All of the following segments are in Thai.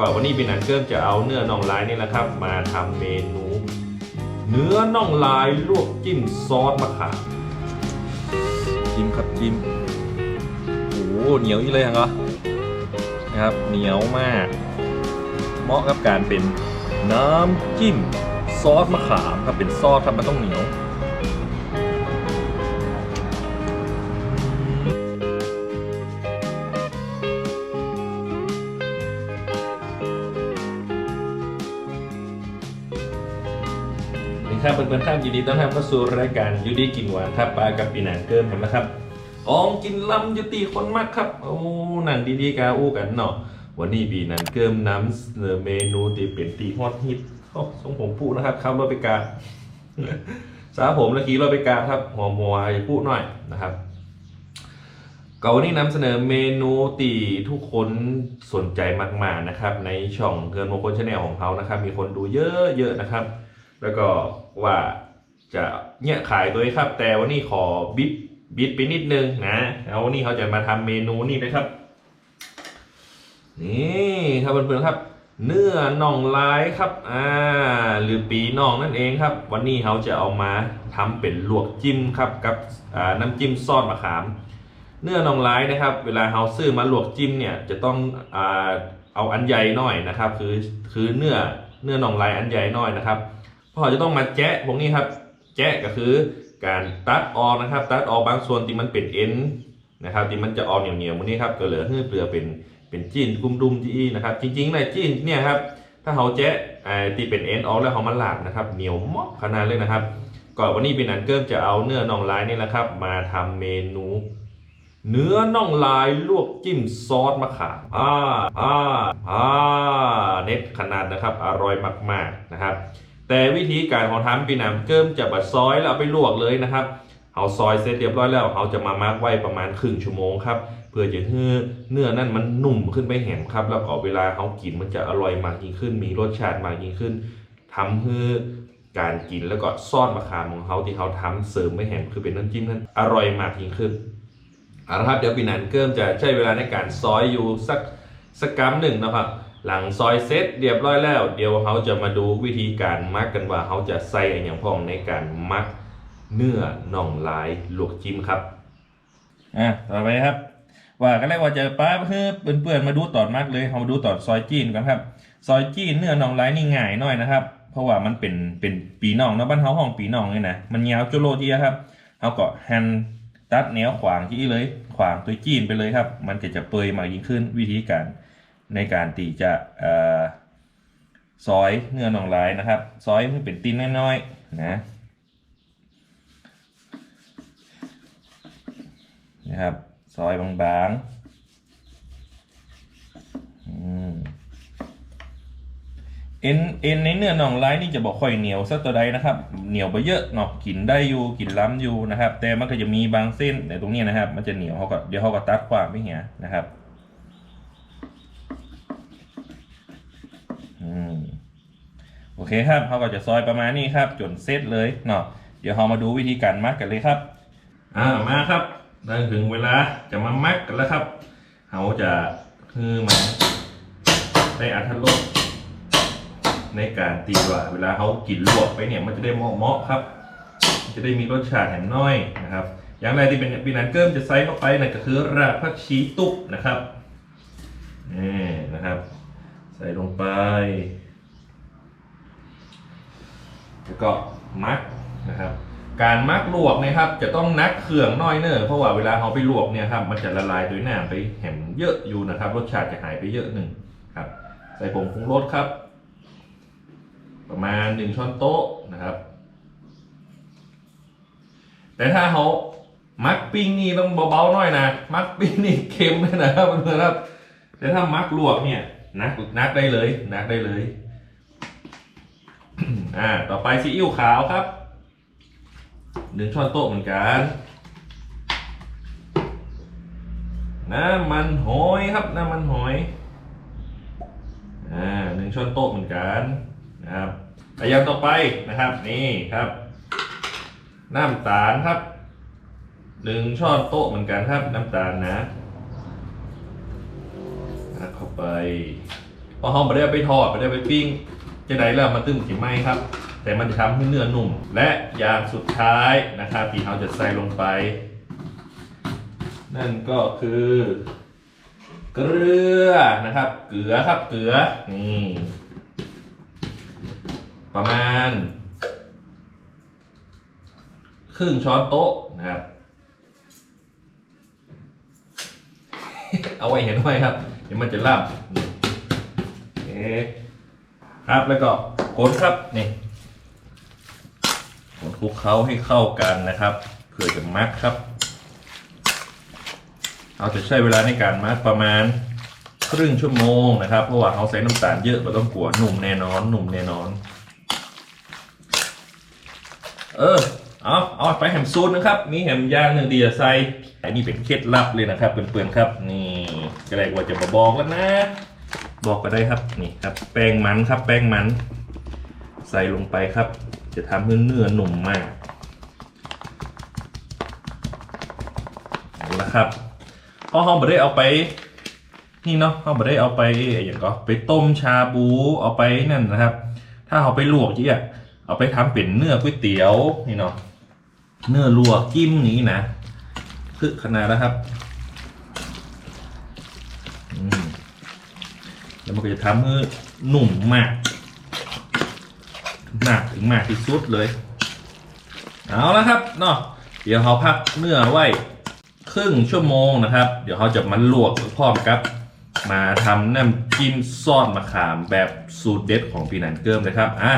ก่อนวันนี้เป็นอันเกิมจะเอาเนื้อน่องลายนี่แหละครับ มาทำเมนู เนื้อน่องลายลวกจิ้มซอสมะขามจิ้มครับจิ้มโอ้โหเหนียวอีเลยเหรอนะครับเหนียวมาก เหมาะกับการเป็นน้ำจิ้มซอสมะขามครับเป็นซอสครับมันต้องเหนียว ครับเพื่อนๆครับยินดีต้อนรับเข้าสู่รายการยูดีกินหวานครับปลากับปีหนังเกิมเห็นไหมครับออมกินลำยุติคนมากครับโอ้หนังดีๆกาอู้กันเนาะวันนี้ปีหนังเกิมน้ำเสนอเมนูที่เป็นตีฮอตฮิตโอ้ทรงผมปูนะครับขับรถไปกาสาผมและขี่รถไปกาครับหัวมัวปูหน่อยนะครับก็วันนี้นำเสนอเมนูตีทุกคนสนใจมากๆนะครับ ในช่องเกินมงคลชาแนลของเขานะครับ มีคนดูเยอะๆนะครับ แล้วก็ ว่าจะเนี่ยขายตัวนี้ครับ แต่วันนี้ขอบิดบิดไปนิดนึงนะแล้ววันนี้เขาจะมาทำเมนูนี่นะครับ นี่ครับเพื่อนๆครับ เนื้อน่องลายครับอ่าหรือปีน่องนั่นเองครับ วันนี้เขาจะเอามาทำเป็นลวกจิ้มครับกับน้ำจิ้มซอสมะขาม เนื้อน่องลายนะครับ เวลาเราซื้อมาลวกจิ้มเนี่ยจะต้องอ่าเอาอันใหญ่หน่อยนะครับ คือคือเนื้อเนื้อน่องลายอันใหญ่หน่อยนะครับ เพราจะต้องมาแจ๊ะพวกนี้ครับ แจ๊ะก็คือการตัดออกนะครับ ตัดออกบางส่วนที่มันเป็นเอ็นนะครับที่มันจะออกเหนียวๆพวกนี้ครับก็เหลือให้เปลือเป็นเป็นจีนกุ้มดุมจีนะครับ จริงๆเลยจีนเนี่ยครับถ้าเขาแจ๊ะไอ้ที่เป็นเอ็นออกแล้วเขามาหลาบนะครับเหนียวมากขนาดเลยนะครับก่อนวันนี้เป็นอันเกิมจะเอาเนื้อน่องลายนี่แหละครับ มาทำเมนูเนื้อน่องลายลวกจิ้มซอสมะขามอ่าอ่าอ่าเน็ตขนาดนะครับ อร่อยมากๆนะครับ แต่วิธีการของทำปีหนามเกิมจะบัดซอยแล้วเอาไปลวกเลยนะครับเอาซอยเสร็จเรียบร้อยแล้วเขาจะมามาร์กไว้ประมาณครึ่งชั่วโมงครับเพื่อจะให้เนื้อนั่นมันนุ่มขึ้นไปแหมครับ แล้วก็เวลาเขากินมันจะอร่อยมากยิ่งขึ้น มีรสชาติมากยิ่งขึ้นทำให้การกินแล้วก็ซ่อสมะขามของเขาที่เขาทำเสริมไม่แหมคือเป็นน้ำจิ้มนั้นอร่อยมากยิ่งขึ้นเอาละครับเดี๋ยวปีนันเกิมจะใช้เวลาในการซอยอยู่สักสักกรัมหนึ่งนะครับ หลังซอยเสร็จเรียบร้อยแล้ว เดี๋ยวเขาจะมาดูวิธีการมักกันว่าเขาจะใส่อะไรอย่างพ้องในการมักเนื้อน่องลายลวกจิ้มครับอะต่อไปครับ ว่ากันแล้วว่าจะป้าเพื่อเปื่อนๆมาดูตอนมักเลยเขามาดูตอนซอยจีนกันครับ ซอยจีนเนื้อน่องลายนี่ง่ายหน่อยนะครับ เพราะว่ามันเป็นเป็นปีน่องนะบ้านเขาห้องปีน่องเลยนะมันยาวจุโลเจีครับเขาก็หั่นตัดแนวขวางที่เลย ขวางตัวจีนไปเลยครับ มันก็จะเปยมากยิ่งขึ้นวิธีการ ในการตีจะอซอยเนื้อหนองลายนะครับซอยให้เป็นตีนน้อยๆนะนะครับซอยบางๆเอ็นเอ็นในเนื้อหนองลายนี่จะบอกค่อยเหนียวสักตัวใดนะครับ เหนียวไปเยอะเนาะกินได้อยู่กินล้ำอยู่นะครับ แต่มันก็จะมีบางเส้นในตรงนี้นะครับ มันจะเหนียวเขาก็เดี๋ยวเขาก็ตัดความไม่เหี้ยนะครับอืม โอเคครับเขาก็จะซอยประมาณนี้ครับจนเสร็จเลยเนาะเดี๋ยวเรามาดูวิธีการมักกันเลยครับอ่ามาครับได้ถึงเวลาจะมามักกันแล้วครับเขาจะคือมาได้อัธรสในการตีว่าเวลาเขากินลวกไปเนี่ยมันจะได้เหมาะๆครับ จะได้มีรสชาติแหมน้อยนะครับ อย่างแรที่เป็นปีนันเกิมจะใส่เข้าไปนั่นก็คือรากผักชีตุกนะครับนี่นะครับ ใส่ลงไป แล้วก็มักนะครับ การมักลวกนะครับจะต้องนักเครื่องน้อยเนอะเพราะว่าเวลาเขาไปลวกเนี่ยครับมันจะละลายโดยน้ำไปแหมเยอะอยู่นะครับ รสชาติจะหายไปเยอะหนึ่งครับ ใส่ผงปรุงรสครับ ประมาณหนึ่งช้อนโต๊ะนะครับ แต่ถ้าเขามักปิ้งนี่ต้องเบาๆหน่อยนะมักปิ้งนี่เค็มเลยนะครับเพื่อนๆครับแต่ถ้ามักลวกเนี่ยนักนักได้เลยนักได้เลย อ่า ต่อไปซีอิ๊วขาวครับหนึ่งช้อนโต๊ะเหมือนกัน น้ำมันหอยครับ น้ำมันหอย อ่าหนึ่งช้อนโต๊ะเหมือนกันนะครับอย่างต่อไปนะครับ นี่ครับ น้ำตาลครับหนึ่งช้อนโต๊ะเหมือนกันครับ น้ำตาลนะนะเข้าไปพอเราไม่ได้ไปทอดไม่ได้ไปปิ้ง จะได้แล้วมันตึ้มกี่ไหมครับ แต่มันจะทำให้เนื้อนุ่ม และอย่างสุดท้ายนะครับที่เราจะใส่ลงไป นั่นก็คือ เกลือนะครับ เกลือครับเกลือนี่ประมาณ ครึ่งช้อนโต๊ะนะครับ เอาไว้เห็นไว้ครับ เดี๋ยวมันจะล่ำนี่โอเครับแล้วก็กดครับนี่กดคลุกเคล้าให้เข้ากันนะครับเพื่อจะมักครับเราจะใช้เวลาในการมักประมาณครึ่งชั่วโมงนะครับ เพราะว่าเขาใส่น้ำตาลเยอะเราต้องกลัวหนุ่มแน่นอนหนุ่มแน่นอน เออเอาเอาไปแฮมซูนนะครับ มีแฮมย่างหนึ่งดีจะใส่อันนี้เป็นเคล็ดลับเลยนะครับเพื่อนๆครับ นี่ก็เลยว่าจะมาบอกแล้วนะ บอกก็ได้ครับนี่ครับ แป้งมันครับ แป้งมัน ใส่ลงไปครับ จะทำให้เนื้อหนุ่มมากเอาละครับเพราะเราไม่ได้เอาไป นี่เนาะเราไม่ได้เอาไปอย่างก็ไปต้มชาบูเอาไปนั่นนะครับ ถ้าเอาไปลวกจีอะเอาไปทำเป็นเนื้อก๋วยเตี๋ยวนี่เนาะเนื้อลวกจิ้มนี้นะคือขนาดแล้วครับ แล้วมันก็จะทำให้หนุ่มมาก มากถึงมากที่สุดเลย เอาละครับเนาะเดี๋ยวเราพักเนื้อไว้ครึ่งชั่วโมงนะครับ เดี๋ยวเขาจะมาลวกพร้อมกับ มาทำน้ำจิ้มซอสมะขามแบบสูตรเด็ดของพี่นันเกิมเลยครับอะ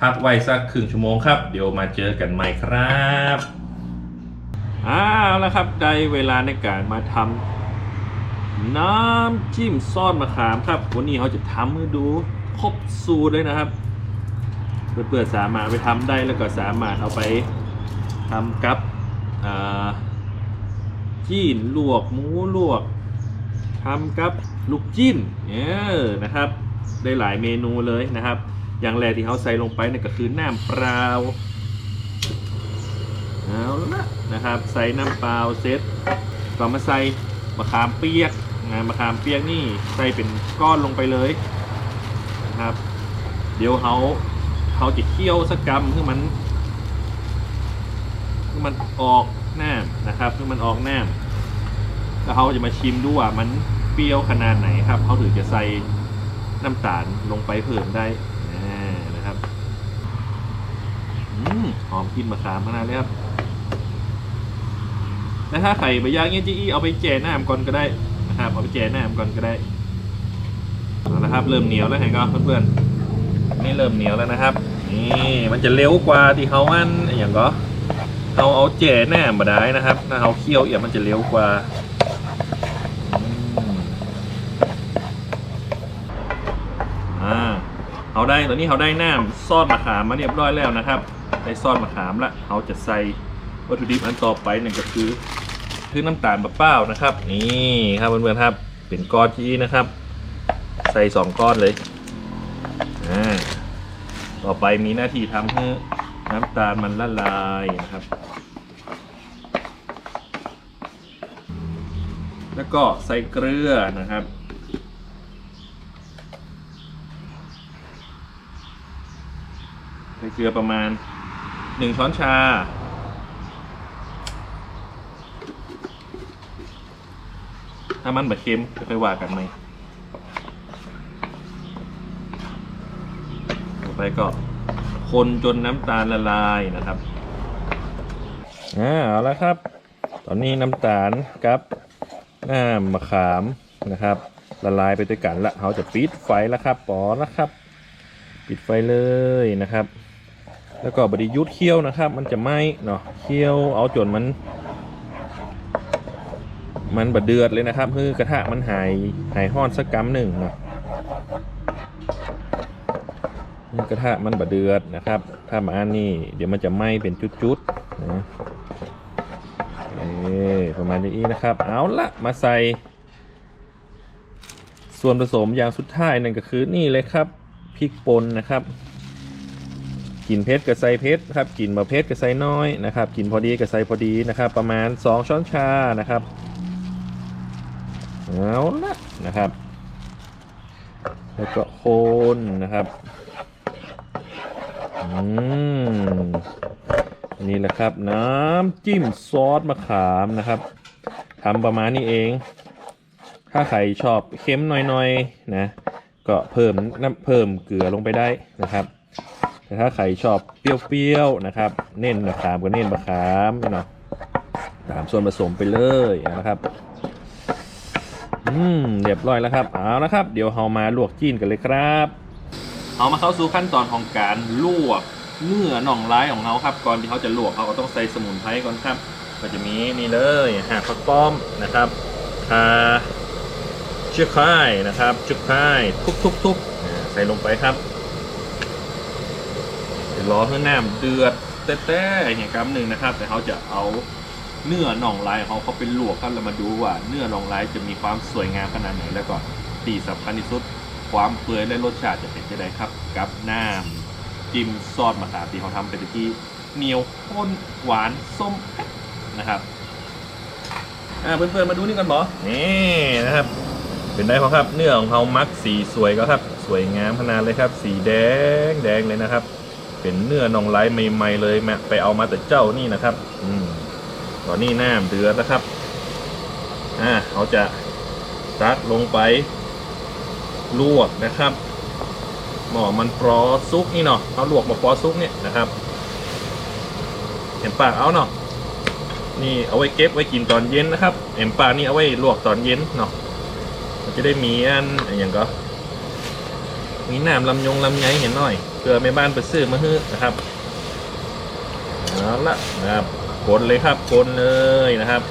พักไว้สักครึ่งชั่วโมงครับ เดี๋ยวมาเจอกันใหม่ครับอ้าวแล้วครับได้เวลาในการมาทำ น้ำจิ้มซอสมะขามครับ วันนี้เขาจะทำให้ดูครบสูตรเลยนะครับเพื่อนๆสามารถเอาไปทำได้แล้วก็สามารถเอาไปทำกับจีนลวกหมูลวกทำกับลูกจิ้นเออนะครับ ได้หลายเมนูเลยนะครับ อย่างแรกที่เขาใส่ลงไปนี่ก็คือน้ำเปล่าเอาละนะครับ ใส่น้ำเปล่าเสร็จก็มาใส่มะขามเปียก นะมะขามเปียกนี่ใส่เป็นก้อนลงไปเลยนะครับ เดี๋ยวเขาเขาจะเคี่ยวสักกรรมคือมันคือมันออกน้ำนะครับคือมันออกน้ำแล้วเขาจะมาชิมดูว่ามันเปรี้ยวขนาดไหนครับเขาถึงจะใส่น้ำตาลลงไปเพิ่มได้นะครับอืมหอมกลินมะขามขนาดเลยครับแล้วถ้าไข่ใบย่างเงี้ยจีอีเอาไปแจ่น้ำก่อนก็ได้ ครับเอาไปแจ่น้ำก่อนก็ได้เอาละครับ เริ่มเหนียวแล้วเห็นก็เพื่อนๆนี่เริ่มเหนียวแล้วนะครับ นี่มันจะเร็วกว่าที่เขาอันอย่างก็เอาเอาแจ่แน่มาได้นะครับถ้าเอาเคี่ยวเอี่ยมมันจะเร็วกว่าอ่าเอาได้ตอนนี้เขาได้น้ำซอสมะขามมาเรียบร้อยแล้วนะครับได้ซอสมะขามละเขาจะใส่วัตถุดิบอันต่อไปนั่นก็คือ คือน้ำตาลมะเป้านะครับ นี่ครับเพื่อนๆครับ เป็นก้อนที่นะครับ ใส่สองก้อนเลยอ่าต่อไปมีหน้าที่ทำให้น้ำตาลมันละลายนะครับ แล้วก็ใส่เกลือนะครับ ใส่เกลือประมาณหนึ่งช้อนชา ถ้ามันแบบเค็มก็ค่อยว่ากันไหมต่อไปก็คนจนน้ำตาลละลายนะครับอ่าเอาละครับ ตอนนี้น้ำตาลกับน้ำมะขามนะครับ ละลายไปด้วยกันละเขาจะปิดไฟแล้วครับปอแล้วครับ ปิดไฟเลยนะครับ แล้วก็บไดิยุดเคี่ยวนะครับ มันจะไหม้เนาะเคี่ยวเอาจนมัน มันบดเดือดเลยนะครับคือกระทะมันหายหายห้อนสักกำหนึ่งนะนี่กระทะมันบดเดือดนะครับ ถ้ามาอันนี้เดี๋ยวมันจะไหม้เป็นจุดๆนะเออประมาณนี้นะครับ เอาละมาใส่ ส่วนผสมอย่างสุดท้ายนั่นก็คือนี่เลยครับพริกป่นนะครับกลิ่นเผ็ดกับใส่เผ็ดครับกลิ่นมะเผ็ดกับใส่น้อยนะครับกลิ่นพอดีกับใส่พอดีนะครับ ประมาณ 2 ช้อนชานะครับ เอาละนะครับ แล้วก็คนนะครับอืมนี่แหละครับ น้ำจิ้มซอสมะขามนะครับทำประมาณนี้เอง ถ้าใครชอบเค็มหน่อยๆนะ ก็เพิ่มน้ำเพิ่มเกลือลงไปได้นะครับ แต่ถ้าใครชอบเปรี้ยวๆนะครับ เน้นมะขามก็เน้นมะขามเนาะตามส่วนผสมไปเลยนะครับ อืมเรียบร้อยแล้วครับเอาละครับ เดี๋ยวเรามาลวกจีนกันเลยครับเอามาเข้าสู่ขั้นตอนของการลวกเนื้อหน่องร้ายของเขาครับ ก่อนที่เขาจะลวกเขาก็ต้องใส่สมุนไพรก่อนครับ ก็จะมีนี่เลยหากผักป้อมนะครับคาเชือกค่ายนะครับเชือกค่ายทุบๆๆใส่ลงไปครับเดี๋ยวรอให้น้ำเดือดแต้ๆอย่างกำหนึ่งนะครับ แต่เขาจะเอา เนื้อหนองลายของเขาเขาไปลวกครับเรามาดูว่า เนื้อหนองลายจะมีความสวยงามขนาดไหนแล้วก็ตีสำคัญที่สุด ความเปื่อยและรสชาติจะเป็นยังไงครับ กับน้ำจิ้มซอสมะขามที่เขาทำเป็นที่เหนียวข้นหวานส้มนะครับอ่าเพื่อนๆมาดูนี่กันบอนี่นะครับ เป็นได้เพราะครับ เนื้อของเขามักสีสวยก็ครับ สวยงามขนาดเลยครับ สีแดงแดงเลยนะครับ เป็นเนื้อนองไลใหม่ๆเลยแม่ไปเอามาแต่เจ้านี่นะครับ อืม ตอนนี้น้ำเดือดนะครับอ่าเขาจะตักลงไปลวกนะครับหมอมันปลอซุกนี่เนาะเอาลวกมาปลอซุกเนี่ยนะครับเห็นปากเอาเนาะนี่เอาไว้เก็บไว้กินตอนเย็นนะครับเห็นปากนี่เอาไว้ลวกตอนเย็นเนาะมันจะได้มีอันอย่างก็มีน้ำลำยงลำไยเห็นหน่อยเพื่อแม่บ้านไปซื้อมาฮื้อนะครับเอาละนะครับ คนเลยครับคนเลยนะครับ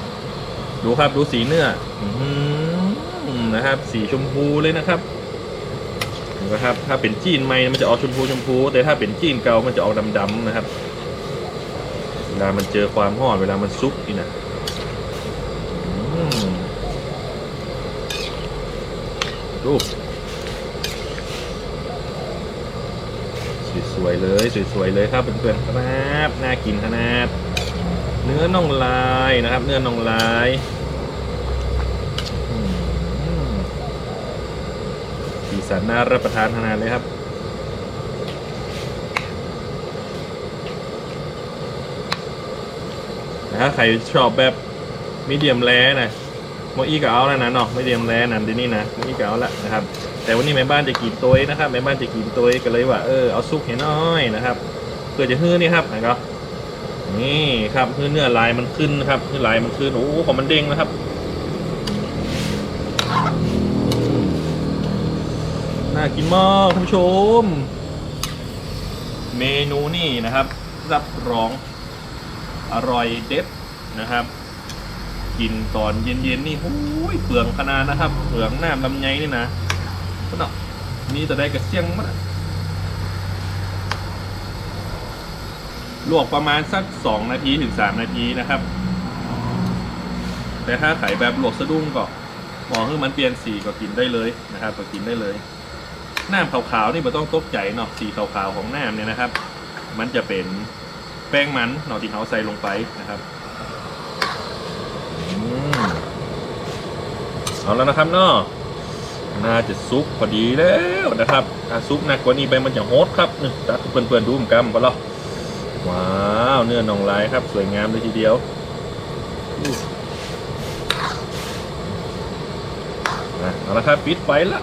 ดูครับดูสีเนื้ออนะครับ สีชมพูเลยนะครับนะครับ ถ้าเป็นจีนใหม่มันจะออกชมพูชมพู แต่ถ้าเป็นจีนเก่ามันจะออกดำๆนะครับ เวลามันเจอความร้อนเวลามันซุกนี่นะดูสวยๆเลยสวยๆเลยครับเพื่อนๆครับน่ากินขนาด เนื้อน่องลายนะครับ เนื้อน่องลายสีสันน่ารับประทานขนาดเลยครับแต่ถ้าใครชอบแบบมีเดียมแรนะโมอีก็เอาแล้วนะเนาะมีเดียมแรนะเดี๋ยวนี้นะโมอีก็เอาละนะครับ แต่วันนี้แม่บ้านจะกินตัวนะครับแม่บ้านจะกินตัวก็เลยว่าเออเอาซุปให้น้อยนะครับเพื่อจะฮื้อนี่ครับนะครับ นี่ครับคือเนื้อลายมันขึ้นนะครับเนื้อลายมันขึ้นโอ้โหของมันเด้งนะครับ น่ากินมากท่านผู้ชม เมนูนี่นะครับ รับรองอร่อยเด็ดนะครับ กินตอนเย็นๆนี่โอ้ยเปลืองขนาดนะครับเปลืองน้ำลำไยนี่นะก็เนาะนี่จะได้กระเซียงมั้ง ลวกประมาณสัก 2 นาทีถึง 3 นาทีนะครับ แต่ถ้าไข่แบบลวกสะดุ้งก็มองให้มันเปลี่ยนสีก็กินได้เลยนะครับ ก็กินได้เลย น้ำขาวๆนี่ไม่ต้องตกใจเนาะสีขาวๆของน้ำเนี่ยนะครับ มันจะเป็นแป้งมันเนาะที่เขาใส่ลงไปนะครับอืมเอาแล้วนะครับเนาะน่าจะซุกพอดีแล้วนะครับถ้าซุกหนักกว่านี้ไปมันจะโฮดครับนี่ตัดเพื่อนๆดูเหมือนกันปะล่ะ ว้าวเนื้อหนองลายครับ สวยงามเลยทีเดียวอู้อะเอาละครับปิดไฟละ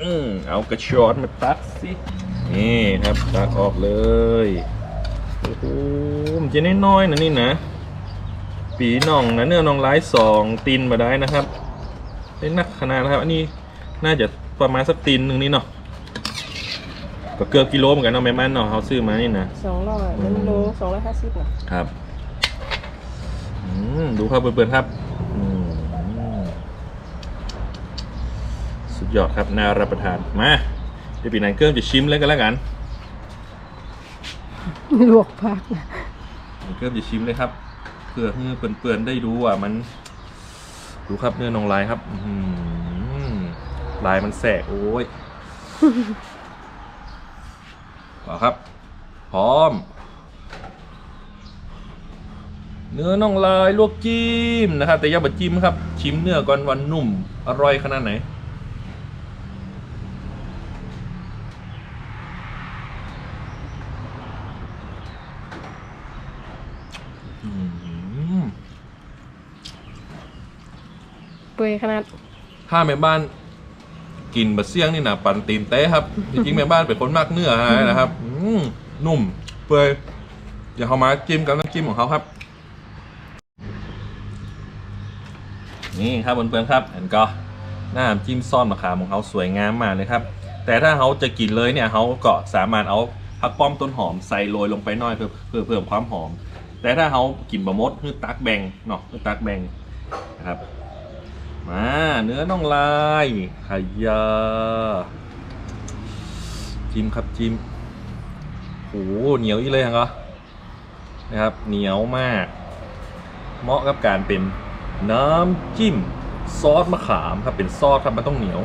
อืมเอากระชอนมาตัดสินี่ครับตัดออกเลยโอ้โหมันจะน้อยๆนะนี่นะ ปีหน่องนะเนื้อหนองลายสองตีนมาได้นะครับได้นักขนาดนะครับ อันนี้น่าจะประมาณสักตีนหนึ่งนี่เนาะ ก็เกือบกิโลเหมือนกันเนาะแม่บ้านเนาะเขาซื้อมานี่นะ สองร้อยอืม มันโลสองร้อยห้าสิบนะครับอืมดูครับเพื่อนๆครับอืมสุดยอดครับน่ารับประทานมาเดี๋ยวปีนันเกิมจะชิมเลยกันแล้วกันลวกผักนะปีนันเกิมจะชิมเลยครับเพื่อให้เปื่อนๆได้ดูว่ามัน ดูครับเนื้อนองลายครับ อื้อหือลายมันแสกโอ้ย มาครับ พร้อม เนื้อน่องลายลวกจิ้มนะครับ แต่ย่าบดจิ้มครับ ชิมเนื้อก่อนวันนุ่ม อร่อยขนาดไหนเปื่อยขนาด ถ้าแม่บ้าน กินบะเสี่ยงนี่นะปันตีนเต้ครับจริงๆแม่บ้านเป็นคนมากเนื้อฮะนะครับอืมนุ่มเปื่อยเดี๋ยวเขามาจิ้มกับน้ำจิ้มของเขาครับ นี่ครับเพื่อนๆครับเห็นก็หน้าจิ้มซ่อนมะขามของเขาสวยงามมากเลยครับ แต่ถ้าเขาจะกินเลยเนี่ยเขาก็สามารถเอาผักป้อมต้นหอมใส่โรยลงไปหน่อยเพื่อเพื่อเพิ่มความหอม แต่ถ้าเขากินบะมดคือตักแบงเนาะคือตักแบงนะครับ มาเนื้อน่องลายไข่ยาจิ้มครับจิ้มโอ้โหเหนียวอีเลยเหรอนะครับเหนียวมาก เหมาะกับการเป็นน้ำจิ้มซอสมะขามครับเป็นซอสครับมันต้องเหนียว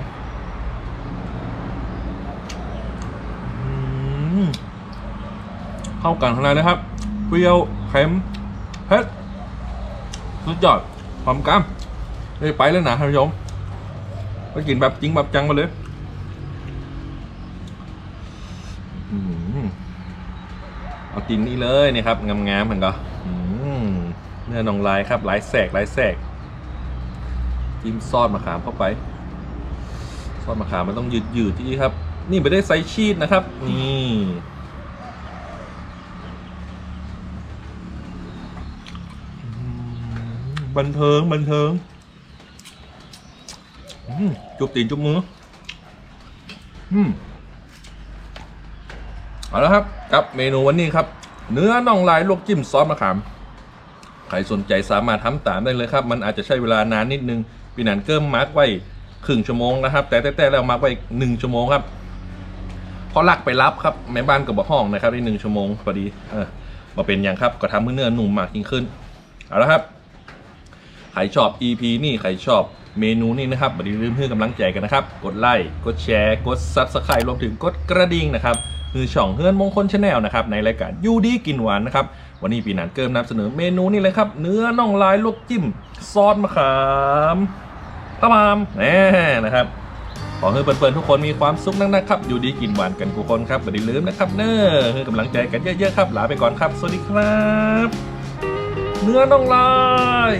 เข้ากันขนาดนะครับเปรี้ยวเค็มเผ็ดสุดยอดความกล้ำ เลยไปแล้วนะท่านผู้ชมไปกินแบบจริงแบบจังมาเลยอเอากินนี่เลยนี่ครับงามๆเหมือนกันเนื้อนองลายครับลายแสกลายแสกจิ้มซอสมะขามเข้าไป ซอสมะขามมันต้องยืดยืดๆที่ครับ นี่ไม่ได้ใส่ชีสนะครับ นี่บันเทิงบันเทิง จุบตีนจุบมืออืมเอาละครับกับเมนูวันนี้ครับ เนื้อน่องลายลวกจิ้มซอสมะขามใครสนใจสามารถทำตามได้เลยครับ มันอาจจะใช้เวลานานนิดนึงปีนันเกิมมาร์กไว้ครึ่งชั่วโมงนะครับ แต่แต่ๆแล้วมาร์กไว้หนึ่งชั่วโมงครับพอลักไปรับครับแม่บ้านก็บอกห้องนะครับได้หนึ่งชั่วโมงพอดีเออมาเป็นอย่างครับ ก็ทำให้เนื้อหนุ่มมากยิ่งขึ้นเอาละครับใครชอบ EP นี่ใครชอบ เมนูนี่นะครับอย่าลืมเพื่อกำลังใจกันนะครับ กดไลค์ กดแชร์ กด Subscribe รวมถึงกดกระดิ่งนะครับคือช่องเฮือนมงคลชาแนลนะครับในรายการยูดีกินหวานนะครับวันนี้ปีนันเกิมนำเสนอเมนูนี่เลยครับ เนื้อน่องลายลวกจิ้มซอสมะขามพะมามแน่นะครับขอให้เพื่อนๆทุกคนมีความสุขนักๆครับ อยู่ดีกินหวานกันทุกคนครับอย่าลืมนะครับเน้อให้กำลังใจกันเยอะๆครับลาไปก่อนครับ สวัสดีครับ เนื้อน่องลาย